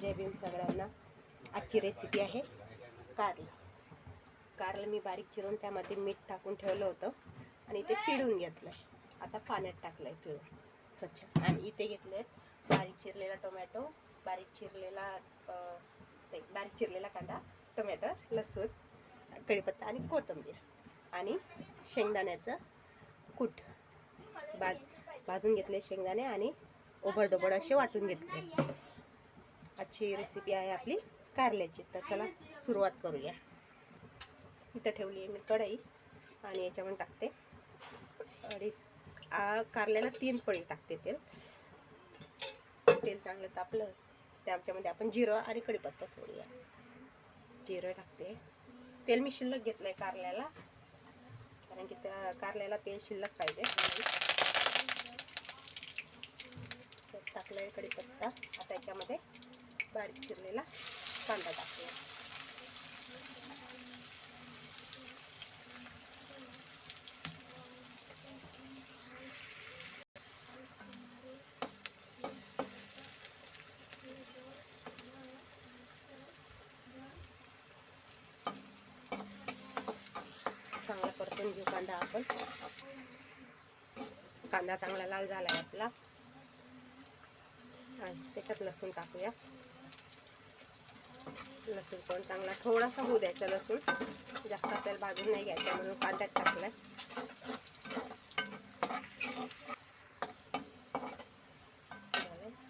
जय भीम सगळ्यांना. आजची रेसिपी आहे कारलं. कारलं मी बारीक चिरून त्यामध्ये मीठ टाकून ठेवलं होतं आणि ते पिळून घेतलं आहे आता पाण्यात टाकलं आहे पिळून. स्वच्छ. आणि इथे घेतले बारीक चिरलेला टोमॅटो बारीक चिरलेला ते बारीक चिरलेला कांदा टोमॅटो लसूण कढीपत्ता आणि कोथिंबीर. आणि शेंगदाण्याचं कूट. भाज भाजून घेतले शेंगदाणे आणि ओबडधोबड असे वाटून घेतले. आजची रेसिपी आहे आपली कारल्याची. तर चला सुरुवात करूया. इथं ठेवली आहे मी कढई आणि याच्यामध्ये टाकते. अडीच कारल्याला तीन पळी टाकते तेल. तेल चांगलं तापलं त्याच्यामध्ये आपण जिरं आणि कढीपत्ता सोडूया. जिरं टाकते. तेल मी शिल्लक घेतलं आहे कारल्याला कारण की त्या कारल्याला तेल शिल्लक पाहिजे. टाकलं आहे कढीपत्ता. आता याच्यामध्ये बारीक चिरलेला कांदा टाकूया. चांगला परतून घेऊ कांदा आपण. कांदा चांगला लाल झाला आहे आपला. आणि त्याच्यात लसूण टाकूया. लसूण पण चांगला थोडासा होऊ द्यायचा लसूण. जास्त आपल्याला भाजून नाही घ्यायचा म्हणून कांद्यात टाकलाय.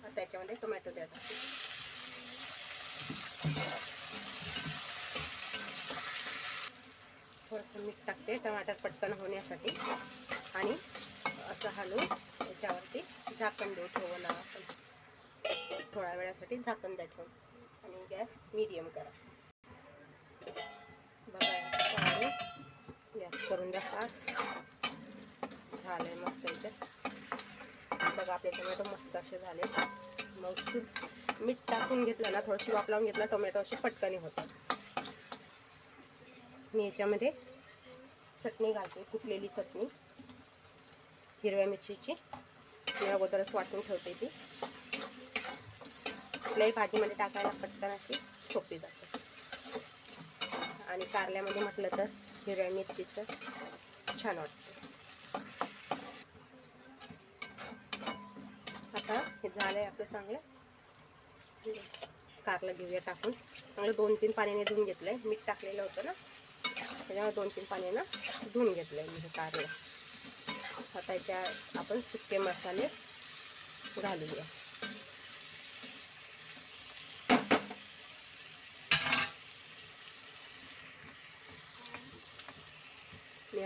त्याच्यामध्ये टोमॅटो द्यायचा. थोडंसं मीठ टाकते टमाटर पटकन होण्यासाठी. आणि असं हलवून त्याच्यावरती झाकण देऊ ठेवू आपण थोड्या वेळासाठी झाकण द्या ठेवून आणि गॅस मीडियम करा. बघा गॅस करून द्या फास झालंय मस्त याच्यात बघा आपले टोमॅटो मस्त असे झाले. मग मीठ टाकून घेतलं ना थोडंशी वाफ लावून घेतला टोमॅटो असे पटकनी होतात. मी याच्यामध्ये चटणी घालते कुटलेली चटणी. हिरव्या मिरचीची. मी अगोदरच वाटून ठेवते ती. कुठल्याही भाजीमध्ये टाकायला पटकन अशी सोपी जाते. आणि कारल्यामध्ये म्हटलं तर हिरव्या मिरचीचं छान वाटतं. आता हे झालंय आपलं चांगलं. कारलं घेऊया टाकून. चांगलं दोन तीन पाण्याने धुवून घेतलंय. मीठ टाकलेलं होतं ना. त्याच्यामुळे दोन तीन पाण्यानं धुवून घेतलंय मी हे कारलं. आता याच्या आपण सुके मसाले घालूया.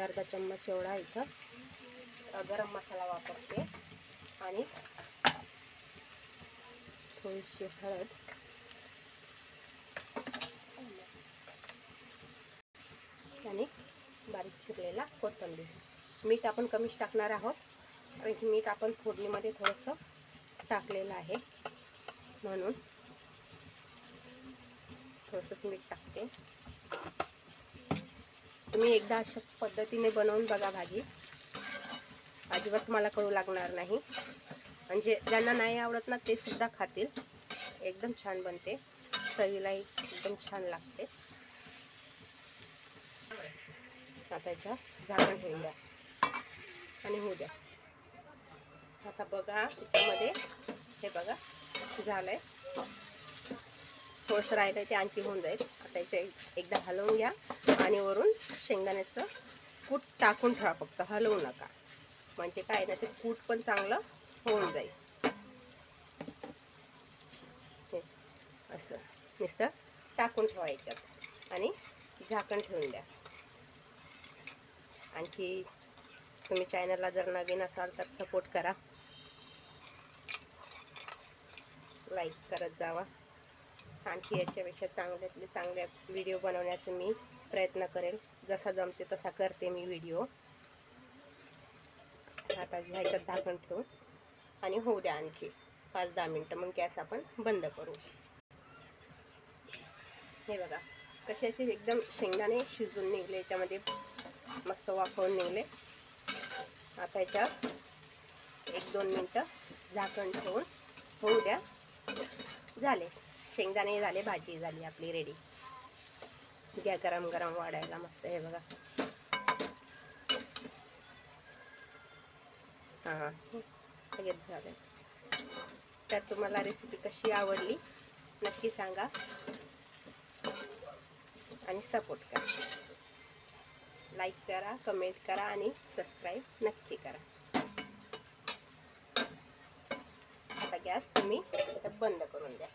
अर्धा चम्मच एवढा इथं. गरम मसाला वापरते. आणि थोडीशी हळद. आणि बारीक चिरलेला कोथिंबीर. मीठ आपण कमीच टाकणार आहोत. कारण की मीठ आपण फोडणीमध्ये थोडंसं टाकलेलं आहे. म्हणून थोडंसंच मीठ टाकते. तुम्ही एकदा अशा पद्धतीने बनवून बघा भाजी. अजिबात तुम्हाला कळू लागणार नाही. म्हणजे ज्यांना नाही आवडत ना ते सुद्धा खातील. एकदम छान बनते. चवीलाही एकदम छान लागते. आता याच्या झाकण ठेवून द्या. आणि होऊ द्या. आता बघा त्याच्यामध्ये हे बघा झालं आहे थोडंसं राहिलं ते आणखी होऊन जाईल. आता एकदा हलवून घ्या आणि वरून शेंगदाण्याचं कूट टाकून ठेवा फक्त. हलवू नका. म्हणजे काय ना ते कूट पण चांगलं होऊन जाईल. हो, असं. नुसतं टाकून ठेवा याच्यात. आणि झाकण ठेवून द्या. आणखी तुम्ही चॅनलला जर नवीन असाल तर सपोर्ट करा. लाईक करत जावा. आणखी याच्यापेक्षा चांगल्यातले चांगल्या व्हिडिओ बनवण्याचा मी प्रयत्न करेल. जसा जमते तसा करते मी व्हिडिओ आता ह्याच्यात झाकण ठेवून. आणि होऊ द्या आणखी पाच दहा मिनटं. मग गॅस आपण बंद करू. हे बघा कसे असे एकदम शेंगदाणे शिजून निघले याच्यामध्ये मस्त वाफवून निघले. आता याच्यात एक दोन मिनटं झाकण ठेवून होऊ द्या. झाले. शेंगदाणे झाले भाजी झाली आपली रेडी घ्या गरम गरम वाढायला मस्त हे बघा. हां लगेच झालं. तर तुम्हाला रेसिपी कशी आवडली नक्की सांगा. आणि सपोर्ट करा. लाईक करा कमेंट करा आणि सबस्क्राईब नक्की करा. आता गॅस तुम्ही बंद करून द्या.